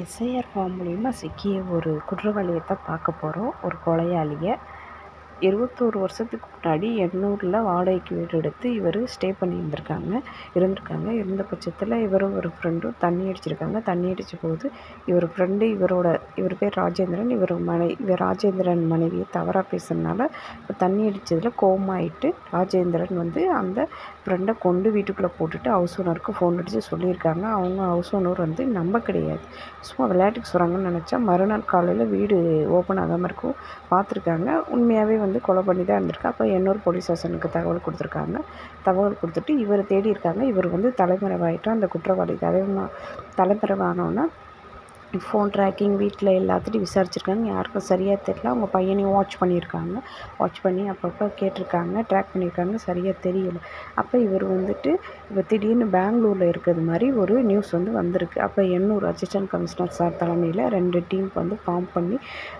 SIR form மூலிமா சிக்கிய ஒரு குற்றவாளியை தான் பார்க்க போகிறோம் ஒரு கொலையாளியை. இருபத்தோரு வருஷத்துக்கு முன்னாடி எண்ணூரில் வாடகைக்கு வீடு எடுத்து இவர் ஸ்டே பண்ணியிருந்திருக்காங்க. இருந்திருக்காங்க. இருந்த பட்சத்தில் இவரும் ஒரு ஃப்ரெண்டும் தண்ணி அடிச்சிருக்காங்க. தண்ணி அடித்த போது இவர் ஃப்ரெண்டு இவரோட இவர் பேர் ராஜேந்திரன். இவர் மனை இவர் ராஜேந்திரன் மனைவியை தவறாக பேசுனதுனால இப்போ தண்ணி அடித்ததில் கோமாயிட்டு ராஜேந்திரன் வந்து அந்த ஃப்ரெண்டை கொண்டு வீட்டுக்குள்ளே போட்டுட்டு ஹவுஸ் ஓனருக்கு ஃபோன் அடித்து சொல்லியிருக்காங்க. அவங்க ஹவுஸ் ஓனர் வந்து நம்ப கிடையாது. சும்மா விளையாட்டுக்கு சொல்கிறாங்கன்னு நினச்சா மறுநாள் காலையில் வீடு ஓப்பன் ஆகாமல் இருக்கும். பார்த்துருக்காங்க உண்மையாகவே வந்து கொலை பண்ணி தான் இருந்திருக்கு. அப்போ எண்ணூர் போலீஸ் ஸ்டேஷனுக்கு தகவல் கொடுத்துருக்காங்க. தகவல் கொடுத்துட்டு இவரை தேடி இருக்காங்க. இவர் வந்து தலைமறைவாயிட்டு அந்த குற்றவாளி தலைம தலைமறைவானோன்னா ஃபோன் ட்ராக்கிங் வீட்டில் எல்லாத்துட்டையும் விசாரிச்சிருக்காங்க. யாருக்கும் சரியாக தெரியல. அவங்க பையனையும் வாட்ச் பண்ணியிருக்காங்க. வாட்ச் பண்ணி அப்பப்போ கேட்டிருக்காங்க. ட்ராக் பண்ணியிருக்காங்க. சரியாக தெரியல. அப்போ இவர் வந்துட்டு இப்போ திடீர்னு பெங்களூரில் இருக்கிறது மாதிரி ஒரு நியூஸ் வந்து வந்திருக்கு. அப்போ எண்ணூர் அசிஸ்டன்ட் கமிஷனர் சார் தலைமையில் ரெண்டு டீம் வந்து ஃபார்ம் பண்ணி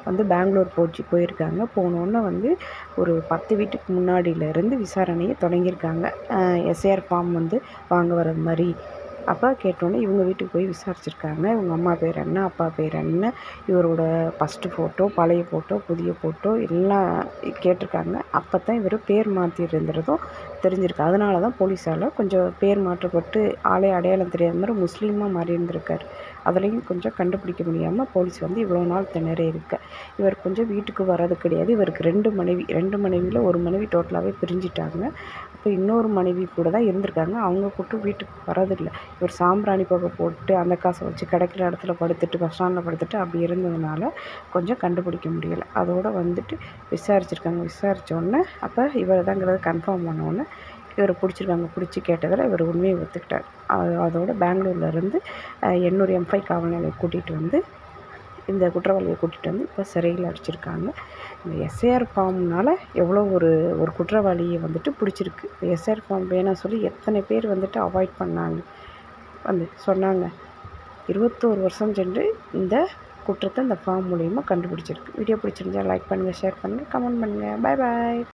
வந்து பெங்களூர் போச்சு போயிருக்காங்க. போனோன்னே வந்து ஒரு பத்து வீட்டுக்கு முன்னாடியிலேருந்து விசாரணையை தொடங்கியிருக்காங்க. எஸ்ஏஆர் ஃபார்ம் வந்து வாங்க வர்றது மாதிரி. அப்போ கேட்டோன்னே இவங்க வீட்டுக்கு போய் விசாரிச்சிருக்காங்க. இவங்க அம்மா பேர் என்ன அப்பா பேர் என்ன இவரோட ஃபஸ்ட்டு ஃபோட்டோ பழைய ஃபோட்டோ புதிய ஃபோட்டோ எல்லாம் கேட்டிருக்காங்க. அப்போ தான் இவர் பேர் மாற்றிருந்துறதும் தெரிஞ்சிருக்கு. அதனால தான் போலீஸால் கொஞ்சம் பேர் மாற்றப்பட்டு ஆளே அடையாளம் தெரியாத மாதிரி முஸ்லீமாக மாறி இருந்திருக்காரு. அதுலேயும் கொஞ்சம் கண்டுபிடிக்க முடியாமல் போலீஸ் வந்து இவ்வளோ நாள் திணறி இருக்க. இவர் கொஞ்சம் வீட்டுக்கு வர்றது கிடையாது. இவருக்கு ரெண்டு மனைவி ரெண்டு மனைவியில் ஒரு மனைவி டோட்டலாகவே பிரிஞ்சிட்டாங்க. அப்போ இன்னொரு மனைவி கூட தான் இருந்திருக்காங்க. அவங்க கூட்டும் வீட்டுக்கு வரதில்லை ஒரு சாம்பிராணி புகை போட்டு அந்த காசை வச்சு கிடைக்கிற இடத்துல படுத்துட்டு பஸ் ஸ்டாண்டில் படுத்துட்டு அப்படி இருந்ததுனால கொஞ்சம் கண்டுபிடிக்க முடியலை. அதோடு வந்துட்டு விசாரிச்சிருக்காங்க. விசாரித்தோடனே அப்போ இவர் தாங்கிறத கன்ஃபார்ம் பண்ணோன்னே இவரை பிடிச்சிருக்காங்க. பிடிச்சி கேட்டதில் இவர் உண்மையை ஒத்துக்கிட்டார். அதோட பெங்களூர்லேருந்து எண்ணூர் எம்ஃபை காவல் நிலையம் கூட்டிகிட்டு வந்து இந்த குற்றவாளியை கூட்டிகிட்டு வந்து இப்போ சிறையில் அடிச்சிருக்காங்க. இந்த எஸ்ஏஆர் ஃபார்ம்னால் எவ்வளோ ஒரு ஒரு குற்றவாளியை வந்துட்டு பிடிச்சிருக்கு. எஸ்ஏஆர் ஃபார்ம் வேணாம் சொல்லி எத்தனை பேர் வந்துட்டு அவாய்ட் பண்ணாங்க. வந்து சொன்னாங்க. இருபத்தோரு வருஷம் சென்று இந்த குற்றத்தை இந்த ஃபார்ம் மூலிமா கண்டுபிடிச்சிருக்கு. வீடியோ பிடிச்சிருந்தா லைக் பண்ணுங்கள் ஷேர் பண்ணுங்கள் கமெண்ட் பண்ணுங்கள் பாய் பாய்